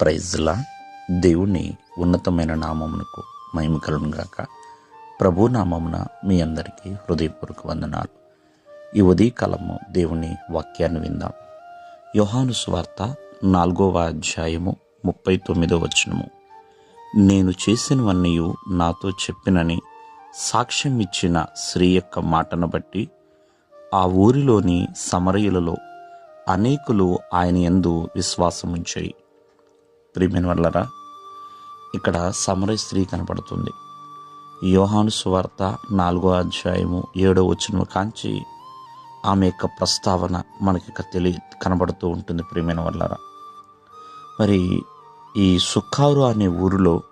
ప్రైజ్లా. దేవుని ఉన్నతమైన నామమునకు మహిమ గాక. ప్రభు నామమున మీ అందరికీ హృదయపూర్వక వందనాలు. ఈ ఉదయకాలము దేవుని వాక్యాన్ని విందాం. యోహాను స్వార్త నాలుగవ అధ్యాయము ముప్పై తొమ్మిదో వచనము. నేను చేసినవన్నీ నాతో చెప్పినని సాక్ష్యం ఇచ్చిన స్త్రీ యొక్క మాటను బట్టి ఆ ఊరిలోని సమరయులలో అనేకులు ఆయన యందు విశ్వాసముంచాయి. ప్రియమైన వల్లరా ఇక్కడ సమరయ స్త్రీ కనపడుతుంది. యోహాను సువార్త నాలుగో అధ్యాయము ఏడో వచ్చిన కాంచి ఆమె యొక్క ప్రస్తావన మనకి తెలి కనబడుతూ ఉంటుంది ప్రియమైన వల్లరా మరి ఈ సుఖారు అనే ఊరిలో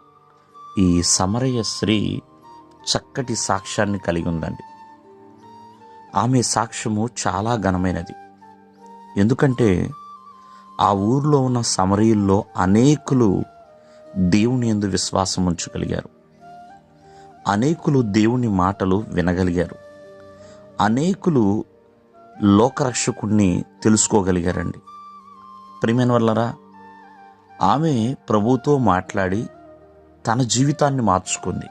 ఈ సమరయ స్త్రీ చక్కటి సాక్ష్యాన్ని కలిగి ఉందండి. ఆమె సాక్ష్యము చాలా ఘనమైనది. ఎందుకంటే ఆ ఊరిలో ఉన్న సమరీల్లో అనేకులు దేవుని ఎందు విశ్వాసం ఉంచగలిగారు. అనేకులు దేవుని మాటలు వినగలిగారు. అనేకులు లోకరక్షకుణ్ణి తెలుసుకోగలిగారండి. ప్రియమైన వల్లరా ఆమె ప్రభుతో మాట్లాడి తన జీవితాన్ని మార్చుకుంది.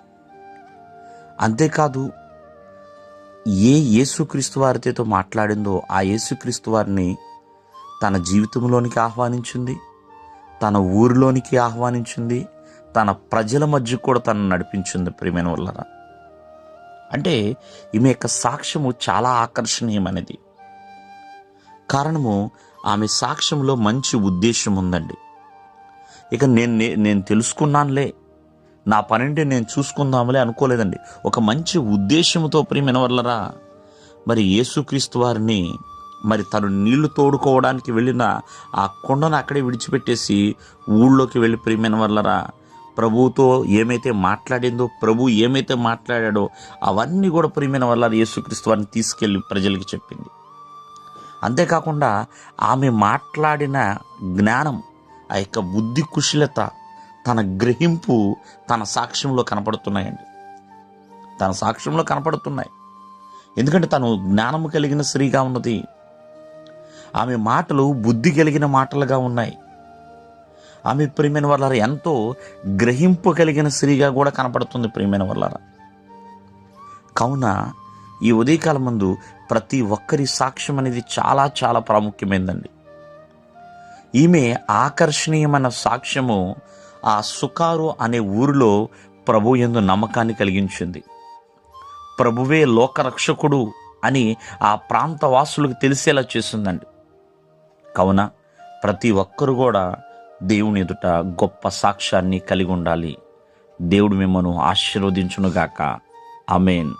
అంతేకాదు ఏ యేసుక్రీస్తు వారితో మాట్లాడిందో ఆ యేసుక్రీస్తు వారిని తన జీవితంలోనికి ఆహ్వానించింది తన ఊరిలోనికి ఆహ్వానించింది తన ప్రజల మధ్య కూడా తను నడిపించింది ప్రియమైన వల్లరా. అంటే ఈమె యొక్క సాక్ష్యము చాలా ఆకర్షణీయమైనది. కారణము ఆమె సాక్ష్యంలో మంచి ఉద్దేశం ఉందండి. ఇక నేను నే- నేను తెలుసుకున్నానులే నా పనింటి నేను చూసుకుందాములే అనుకోలేదండి. ఒక మంచి ఉద్దేశంతో ప్రియమైన వల్లరా మరి యేసుక్రీస్తు వారిని మరి తను నీళ్ళు తోడుకోవడానికి వెళ్ళిన ఆ కొండను అక్కడే విడిచిపెట్టేసి ఊళ్ళోకి వెళ్ళి ప్రియమైన వల్లరా ప్రభువుతో ఏమైతే మాట్లాడిందో ప్రభు ఏమైతే మాట్లాడాడో అవన్నీ కూడా ప్రియమైన వల్ల యేసుక్రీస్తు వారిని తీసుకెళ్ళి ప్రజలకి చెప్పింది. అంతేకాకుండా ఆమె మాట్లాడిన జ్ఞానం ఆ యొక్క బుద్ధి కుశలత తన గ్రహింపు తన సాక్ష్యంలో కనపడుతున్నాయండి. తన సాక్ష్యంలో కనపడుతున్నాయి. ఎందుకంటే తను జ్ఞానము కలిగిన స్త్రీగా ఉన్నది. ఆమె మాటలు బుద్ధి కలిగిన మాటలుగా ఉన్నాయి. ఆమె ప్రియమైన వాళ్ళ ఎంతో గ్రహింపు కలిగిన స్త్రీగా కూడా కనపడుతుంది ప్రియమైన వాళ్ళ కావున ఈ ఉదయకాలం ముందు ప్రతి ఒక్కరి సాక్ష్యం అనేది చాలా చాలా ప్రాముఖ్యమైందండి. ఈమె ఆకర్షణీయమైన సాక్ష్యము ఆ సుకారు అనే ఊరిలో ప్రభు ఎందు నమ్మకాన్ని కలిగించింది. ప్రభువే లోకరక్షకుడు అని ఆ ప్రాంత వాసులకు తెలిసేలా చేసిందండి. కావున ప్రతి ఒక్కరు కూడా దేవుని ఎదుట గొప్ప సాక్ష్యాన్ని కలిగి ఉండాలి. దేవుడు మిమ్మను ఆశీర్వదించునుగాక. అమేన్